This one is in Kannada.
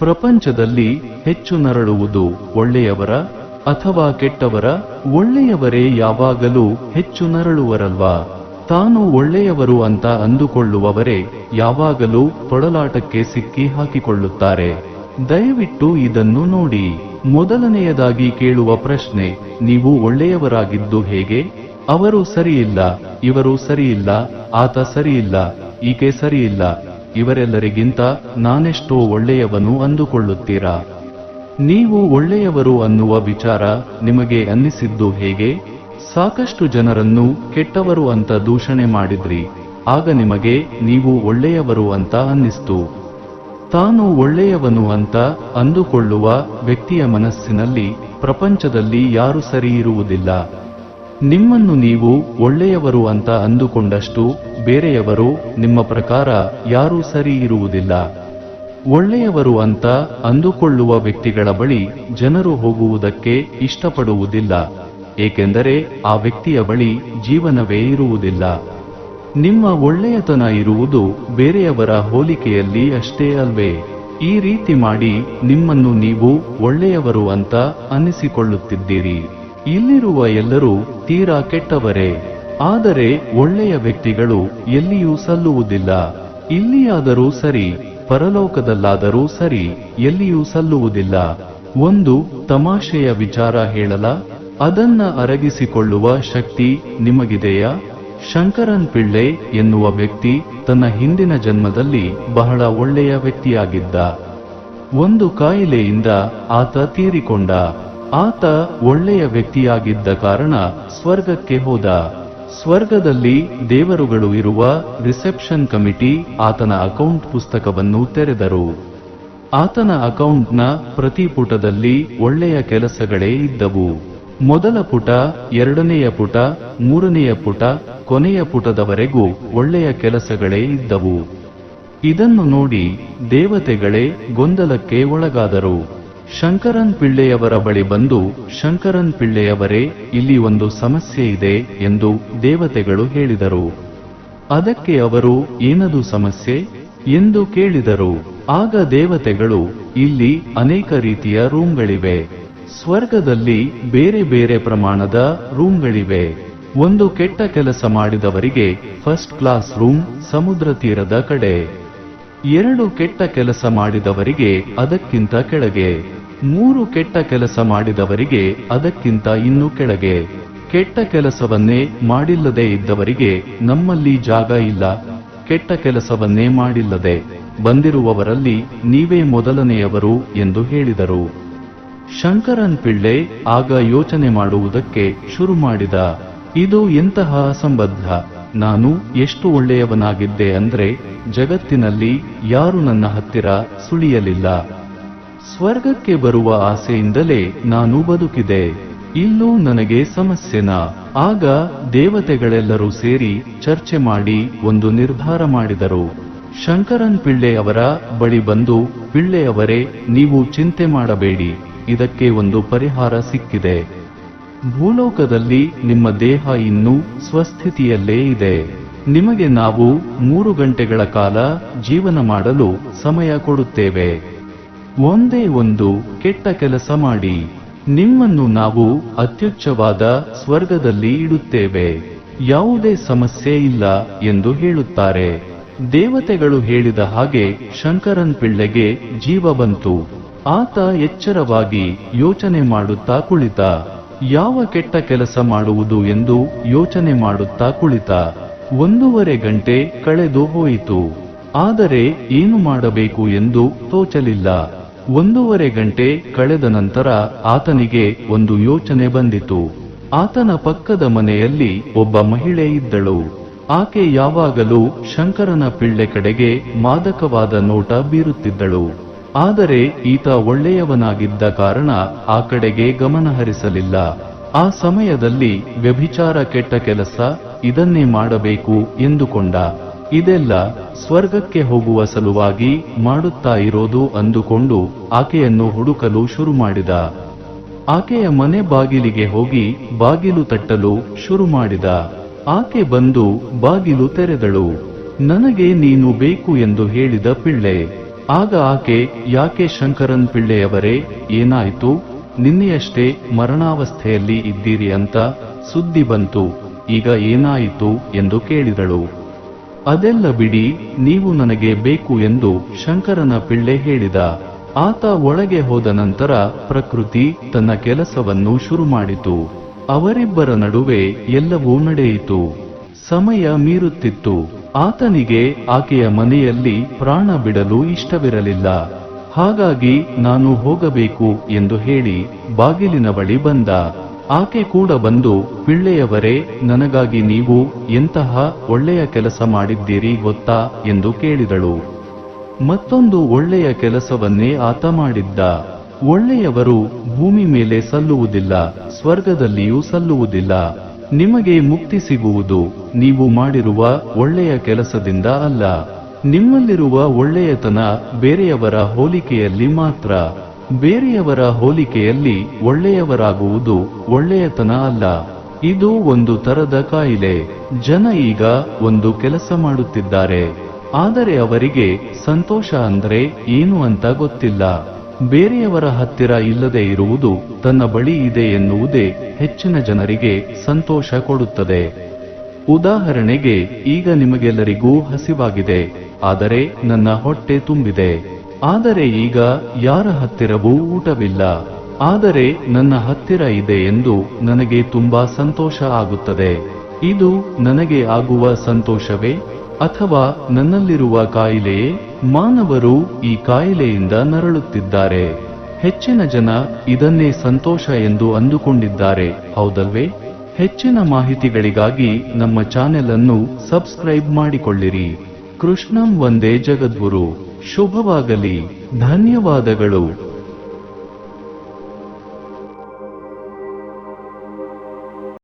ಪ್ರಪಂಚದಲ್ಲಿ ಹೆಚ್ಚು ನರಳುವುದು ಒಳ್ಳೆಯವರ ಅಥವಾ ಕೆಟ್ಟವರ ಒಳ್ಳೆಯವರೇ ಯಾವಾಗಲೂ ಹೆಚ್ಚು ನರಳುವರಲ್ವಾ? ತಾನು ಒಳ್ಳೆಯವರು ಅಂತ ಅಂದುಕೊಳ್ಳುವವರೇ ಯಾವಾಗಲೂ ತೊಡಲಾಟಕ್ಕೆ ಸಿಕ್ಕಿ ಹಾಕಿಕೊಳ್ಳುತ್ತಾರೆ. ದಯವಿಟ್ಟು ಇದನ್ನು ನೋಡಿ. ಮೊದಲನೆಯದಾಗಿ ಕೇಳುವ ಪ್ರಶ್ನೆ, ನೀವು ಒಳ್ಳೆಯವರಾಗಿದ್ದು ಹೇಗೆ? ಅವರು ಸರಿಯಿಲ್ಲ, ಇವರು ಸರಿಯಿಲ್ಲ, ಆತ ಸರಿಯಿಲ್ಲ, ಈಕೆ ಸರಿಯಿಲ್ಲ. ಇವರೆಲ್ಲರಿಗಿಂತ ನಾನೆಷ್ಟೋ ಒಳ್ಳೆಯವನು ಅಂದುಕೊಳ್ಳುತ್ತೀರಾ? ನೀವು ಒಳ್ಳೆಯವರು ಅನ್ನುವ ವಿಚಾರ ನಿಮಗೆ ಅನ್ನಿಸಿದ್ದು ಹೇಗೆ? ಸಾಕಷ್ಟು ಜನರನ್ನು ಕೆಟ್ಟವರು ಅಂತ ದೂಷಣೆ ಮಾಡಿದ್ರಿ. ಆಗ ನಿಮಗೆ ನೀವು ಒಳ್ಳೆಯವರು ಅಂತ ಅನ್ನಿಸ್ತು. ತಾನು ಒಳ್ಳೆಯವನು ಅಂತ ಅಂದುಕೊಳ್ಳುವ ವ್ಯಕ್ತಿಯ ಮನಸ್ಸಿನಲ್ಲಿ ಪ್ರಪಂಚದಲ್ಲಿ ಯಾರು ಸರಿ ಇರುವುದಿಲ್ಲ. ನಿಮ್ಮನ್ನು ನೀವು ಒಳ್ಳೆಯವರು ಅಂತ ಅಂದುಕೊಂಡಷ್ಟು ಬೇರೆಯವರು ನಿಮ್ಮ ಪ್ರಕಾರ ಯಾರೂ ಸರಿ ಇರುವುದಿಲ್ಲ. ಒಳ್ಳೆಯವರು ಅಂತ ಅಂದುಕೊಳ್ಳುವ ವ್ಯಕ್ತಿಗಳ ಬಳಿ ಜನರು ಹೋಗುವುದಕ್ಕೆ ಇಷ್ಟಪಡುವುದಿಲ್ಲ, ಏಕೆಂದರೆ ಆ ವ್ಯಕ್ತಿಯ ಬಳಿ ಜೀವನವೇ ಇರುವುದಿಲ್ಲ. ನಿಮ್ಮ ಒಳ್ಳೆಯತನ ಇರುವುದು ಬೇರೆಯವರ ಹೋಲಿಕೆಯಲ್ಲಿ ಅಷ್ಟೇ ಅಲ್ವೇ. ಈ ರೀತಿ ಮಾಡಿ ನಿಮ್ಮನ್ನು ನೀವು ಒಳ್ಳೆಯವರು ಅಂತ ಅನ್ನಿಸಿಕೊಳ್ಳುತ್ತಿದ್ದೀರಿ. ಇಲ್ಲಿರುವ ಎಲ್ಲರೂ ತೀರಾ ಕೆಟ್ಟವರೇ. ಆದರೆ ಒಳ್ಳೆಯ ವ್ಯಕ್ತಿಗಳು ಎಲ್ಲಿಯೂ ಸಲ್ಲುವುದಿಲ್ಲ. ಇಲ್ಲಿಯಾದರೂ ಸರಿ, ಪರಲೋಕದಲ್ಲಾದರೂ ಸರಿ ಎಲ್ಲಿಯೂ ಸಲ್ಲುವುದಿಲ್ಲ. ಒಂದು ತಮಾಷೆಯ ವಿಚಾರ ಹೇಳಲ, ಅದನ್ನ ಅರಗಿಸಿಕೊಳ್ಳುವ ಶಕ್ತಿ ನಿಮಗಿದೆಯಾ? ಶಂಕರನ್ ಪಿಳ್ಳೆ ಎನ್ನುವ ವ್ಯಕ್ತಿ ತನ್ನ ಹಿಂದಿನ ಜನ್ಮದಲ್ಲಿ ಬಹಳ ಒಳ್ಳೆಯ ವ್ಯಕ್ತಿಯಾಗಿದ್ದ. ಒಂದು ಕಾಯಿಲೆಯಿಂದ ಆತ ತೀರಿಕೊಂಡ. ಆತ ಒಳ್ಳೆಯ ವ್ಯಕ್ತಿಯಾಗಿದ್ದ ಕಾರಣ ಸ್ವರ್ಗಕ್ಕೆ ಹೋದ. ಸ್ವರ್ಗದಲ್ಲಿ ದೇವರುಗಳು ಇರುವ ರಿಸೆಪ್ಷನ್ ಕಮಿಟಿ ಆತನ ಅಕೌಂಟ್ ಪುಸ್ತಕವನ್ನು ತೆರೆದರು. ಆತನ ಅಕೌಂಟ್ನ ಪ್ರತಿ ಪುಟದಲ್ಲಿ ಒಳ್ಳೆಯ ಕೆಲಸಗಳೇ ಇದ್ದವು. ಮೊದಲ ಪುಟ, ಎರಡನೆಯ ಪುಟ, ಮೂರನೆಯ ಪುಟ, ಕೊನೆಯ ಪುಟದವರೆಗೂ ಒಳ್ಳೆಯ ಕೆಲಸಗಳೇ ಇದ್ದವು. ಇದನ್ನು ನೋಡಿ ದೇವತೆಗಳೇ ಗೊಂದಲಕ್ಕೆ ಒಳಗಾದರು. ಶಂಕರನ್ ಪಿಳ್ಳೆಯವರ ಬಳಿ ಬಂದು, ಶಂಕರನ್ ಪಿಳ್ಳೆಯವರೇ, ಇಲ್ಲಿ ಒಂದು ಸಮಸ್ಯೆ ಇದೆ ಎಂದು ದೇವತೆಗಳು ಹೇಳಿದರು. ಅದಕ್ಕೆ ಅವರು, ಏನದು ಸಮಸ್ಯೆ? ಎಂದು ಕೇಳಿದರು. ಆಗ ದೇವತೆಗಳು, ಇಲ್ಲಿ ಅನೇಕ ರೀತಿಯ ರೂಮ್ಗಳಿವೆ. ಸ್ವರ್ಗದಲ್ಲಿ ಬೇರೆ ಬೇರೆ ಪ್ರಮಾಣದ ರೂಮ್ಗಳಿವೆ. ಒಂದು ಕೆಟ್ಟ ಕೆಲಸ ಮಾಡಿದವರಿಗೆ ಫಸ್ಟ್ ಕ್ಲಾಸ್ ರೂಮ್, ಸಮುದ್ರ ತೀರದ ಕಡೆ. ಎರಡು ಕೆಟ್ಟ ಕೆಲಸ ಮಾಡಿದವರಿಗೆ ಅದಕ್ಕಿಂತ ಕೆಳಗೆ. ಮೂರು ಕೆಟ್ಟ ಕೆಲಸ ಮಾಡಿದವರಿಗೆ ಅದಕ್ಕಿಂತ ಇನ್ನೂ ಕೆಳಗೆ. ಕೆಟ್ಟ ಕೆಲಸವನ್ನೇ ಮಾಡಿಲ್ಲದೆ ಇದ್ದವರಿಗೆ ನಮ್ಮಲ್ಲಿ ಜಾಗ ಇಲ್ಲ. ಕೆಟ್ಟ ಕೆಲಸವನ್ನೇ ಮಾಡಿಲ್ಲದೆ ಬಂದಿರುವವರಲ್ಲಿ ನೀವೇ ಮೊದಲನೆಯವರು ಎಂದು ಹೇಳಿದರು. ಶಂಕರನ್ ಪಿಳ್ಳೆ ಆಗ ಯೋಚನೆ ಮಾಡುವುದಕ್ಕೆ ಶುರು ಮಾಡಿದ. ಇದು ಎಂತಹ ಅಸಂಬದ್ಧ. ನಾನು ಎಷ್ಟು ಒಳ್ಳೆಯವನಾಗಿದ್ದೆ ಅಂದ್ರೆ ಜಗತ್ತಿನಲ್ಲಿ ಯಾರು ನನ್ನ ಹತ್ತಿರ ಸುಳಿಯಲಿಲ್ಲ. ಸ್ವರ್ಗಕ್ಕೆ ಬರುವ ಆಸೆಯಿಂದಲೇ ನಾನು ಬದುಕಿದೆ. ಇಲ್ಲೂ ನನಗೆ ಸಮಸ್ಯೆನ? ಆಗ ದೇವತೆಗಳೆಲ್ಲರೂ ಸೇರಿ ಚರ್ಚೆ ಮಾಡಿ ಒಂದು ನಿರ್ಧಾರ ಮಾಡಿದರು. ಶಂಕರನ್ ಪಿಳ್ಳೆ ಅವರ ಬಳಿ ಬಂದು ಪಿಳ್ಳೆಯವರೇ ನೀವು ಚಿಂತೆ ಮಾಡಬೇಡಿ. ಇದಕ್ಕೆ ಒಂದು ಪರಿಹಾರ ಸಿಕ್ಕಿದೆ. ಭೂಲೋಕದಲ್ಲಿ ನಿಮ್ಮ ದೇಹ ಇನ್ನೂ ಸ್ವಸ್ಥಿತಿಯಲ್ಲೇ ಇದೆ. ನಿಮಗೆ ನಾವು ಮೂರು ಗಂಟೆಗಳ ಕಾಲ ಜೀವನ ಮಾಡಲು ಸಮಯ ಕೊಡುತ್ತೇವೆ. ಒಂದೇ ಒಂದು ಕೆಟ್ಟ ಕೆಲಸ ಮಾಡಿ. ನಿಮ್ಮನ್ನು ನಾವು ಅತ್ಯುಚ್ಚವಾದ ಸ್ವರ್ಗದಲ್ಲಿ ಇಡುತ್ತೇವೆ. ಯಾವುದೇ ಸಮಸ್ಯೆ ಇಲ್ಲ ಎಂದು ಹೇಳುತ್ತಾರೆ. ದೇವತೆಗಳು ಹೇಳಿದ ಹಾಗೆ ಶಂಕರನ್ ಪಿಳ್ಳೆಗೆ ಜೀವ ಬಂತು. ಆತ ಎಚ್ಚರವಾಗಿ ಯೋಚನೆ ಮಾಡುತ್ತಾ ಕುಳಿತ. ಯಾವ ಕೆಟ್ಟ ಕೆಲಸ ಮಾಡುವುದು ಎಂದು ಯೋಚನೆ ಮಾಡುತ್ತಾ ಕುಳಿತ. ಒಂದೂವರೆ ಗಂಟೆ ಕಳೆದು ಹೋಯಿತು. ಆದರೆ ಏನು ಮಾಡಬೇಕು ಎಂದು ತೋಚಲಿಲ್ಲ. ಒಂದೂವರೆ ಗಂಟೆ ಕಳೆದ ನಂತರ ಆತನಿಗೆ ಒಂದು ಯೋಚನೆ ಬಂದಿತು. ಆತನ ಪಕ್ಕದ ಮನೆಯಲ್ಲಿ ಒಬ್ಬ ಮಹಿಳೆ ಇದ್ದಳು. ಆಕೆ ಯಾವಾಗಲೂ ಶಂಕರನ ಪಿಳ್ಳೆ ಕಡೆಗೆ ಮಾದಕವಾದ ನೋಟ ಬೀರುತ್ತಿದ್ದಳು. ಆದರೆ ಈತ ಒಳ್ಳೆಯವನಾಗಿದ್ದ ಕಾರಣ ಆ ಕಡೆಗೆ ಗಮನ ಹರಿಸಲಿಲ್ಲ. ಆ ಸಮಯದಲ್ಲಿ ವ್ಯಭಿಚಾರ ಕೆಟ್ಟ ಕೆಲಸ ಇದನ್ನೇ ಮಾಡಬೇಕು ಎಂದುಕೊಂಡ. ಇದೆಲ್ಲ ಸ್ವರ್ಗಕ್ಕೆ ಹೋಗುವ ಸಲುವಾಗಿ ಮಾಡುತ್ತಾ ಇರೋದು ಅಂದುಕೊಂಡು ಆಕೆಯನ್ನು ಹುಡುಕಲು ಶುರು ಮಾಡಿದ. ಆಕೆಯ ಮನೆ ಬಾಗಿಲಿಗೆ ಹೋಗಿ ಬಾಗಿಲು ತಟ್ಟಲು ಶುರು ಮಾಡಿದ. ಆಕೆ ಬಂದು ಬಾಗಿಲು ತೆರೆದಳು. ನನಗೆ ನೀನು ಬೇಕು ಎಂದು ಹೇಳಿದ ಪಿಳ್ಳೆ. ಆಗ ಆಕೆ, ಯಾಕೆ ಶಂಕರನ್ ಪಿಳ್ಳೆಯವರೇ, ಏನಾಯಿತು? ನಿನ್ನೆಯಷ್ಟೇ ಮರಣಾವಸ್ಥೆಯಲ್ಲಿ ಇದ್ದೀರಿ ಅಂತ ಸುದ್ದಿ ಬಂತು. ಈಗ ಏನಾಯಿತು? ಎಂದು ಕೇಳಿದಳು. ಅದೆಲ್ಲ ಬಿಡಿ, ನೀವು ನನಗೆ ಬೇಕು ಎಂದು ಶಂಕರನ ಪಿಳ್ಳೆ ಹೇಳಿದ. ಆತ ಒಳಗೆ ಹೋದ ನಂತರ ಪ್ರಕೃತಿ ತನ್ನ ಕೆಲಸವನ್ನು ಶುರು ಮಾಡಿತು. ಅವರಿಬ್ಬರ ನಡುವೆ ಎಲ್ಲವೂ ನಡೆಯಿತು. ಸಮಯ ಮೀರುತ್ತಿತ್ತು. ಆತನಿಗೆ ಆಕೆಯ ಮನೆಯಲ್ಲಿ ಪ್ರಾಣ ಬಿಡಲು ಇಷ್ಟವಿರಲಿಲ್ಲ. ಹಾಗಾಗಿ ನಾನು ಹೋಗಬೇಕು ಎಂದು ಹೇಳಿ ಬಾಗಿಲಿನ ಬಳಿ ಬಂದ. ಆಕೆ ಕೂಡ ಬಂದು, ಪಿಳ್ಳೆಯವರೇ, ನನಗಾಗಿ ನೀವು ಎಂತಹ ಒಳ್ಳೆಯ ಕೆಲಸ ಮಾಡಿದ್ದೀರಿ ಗೊತ್ತಾ? ಎಂದು ಕೇಳಿದಳು. ಮತ್ತೊಂದು ಒಳ್ಳೆಯ ಕೆಲಸವನ್ನೇ ಆತ ಮಾಡಿದ್ದ. ಒಳ್ಳೆಯವರು ಭೂಮಿ ಮೇಲೆ ಸಲ್ಲುವುದಿಲ್ಲ, ಸ್ವರ್ಗದಲ್ಲಿಯೂ ಸಲ್ಲುವುದಿಲ್ಲ. ನಿಮಗೆ ಮುಕ್ತಿ ಸಿಗುವುದು, ನೀವು ಮಾಡಿರುವ ಒಳ್ಳೆಯ ಕೆಲಸದಿಂದ ಅಲ್ಲ. ನಿಮ್ಮಲ್ಲಿರುವ ಒಳ್ಳೆಯತನ ಬೇರೆಯವರ ಹೋಲಿಕೆಯಲ್ಲಿ ಮಾತ್ರ. ಬೇರೆಯವರ ಹೋಲಿಕೆಯಲ್ಲಿ ಒಳ್ಳೆಯವರಾಗುವುದು ಒಳ್ಳೆಯತನ ಅಲ್ಲ. ಇದು ಒಂದು ತರದ ಕಾಯಿಲೆ. ಜನ ಈಗ ಒಂದು ಕೆಲಸ ಮಾಡುತ್ತಿದ್ದಾರೆ. ಆದರೆ ಅವರಿಗೆ ಸಂತೋಷ ಅಂದ್ರೆ ಏನು ಅಂತ ಗೊತ್ತಿಲ್ಲ. ಬೇರೆಯವರ ಹತ್ತಿರ ಇಲ್ಲದೆ ಇರುವುದು ತನ್ನ ಬಳಿ ಇದೆ ಎನ್ನುವುದೇ ಹೆಚ್ಚಿನ ಜನರಿಗೆ ಸಂತೋಷ ಕೊಡುತ್ತದೆ. ಉದಾಹರಣೆಗೆ, ಈಗ ನಿಮಗೆಲ್ಲರಿಗೂ ಹಸಿವಾಗಿದೆ. ಆದರೆ ನನ್ನ ಹೊಟ್ಟೆ ತುಂಬಿದೆ. ಆದರೆ ಈಗ ಯಾರ ಹತ್ತಿರವೂ ಊಟವಿಲ್ಲ. ಆದರೆ ನನ್ನ ಹತ್ತಿರ ಇದೆ ಎಂದು ನನಗೆ ತುಂಬಾ ಸಂತೋಷ ಆಗುತ್ತದೆ. ಇದು ನನಗೆ ಆಗುವ ಸಂತೋಷವೇ? ಅಥವಾ ನನ್ನಲ್ಲಿರುವ ಕಾಯಿಲೆಯೇ? ಮಾನವರು ಈ ಕಾಯಿಲೆಯಿಂದ ನರಳುತ್ತಿದ್ದಾರೆ. ಹೆಚ್ಚಿನ ಜನ ಇದನ್ನೇ ಸಂತೋಷ ಎಂದು ಅಂದುಕೊಂಡಿದ್ದಾರೆ. ಹೌದಲ್ವೇ? ಹೆಚ್ಚಿನ ಮಾಹಿತಿಗಳಿಗಾಗಿ ನಮ್ಮ ಚಾನೆಲ್ ಅನ್ನು ಸಬ್ಸ್ಕ್ರೈಬ್ ಮಾಡಿಕೊಳ್ಳಿರಿ. ಕೃಷ್ಣಂ ಒಂದೇ ಜಗದ್ಗುರು. ಶುಭವಾಗಲಿ. ಧನ್ಯವಾದಗಳು.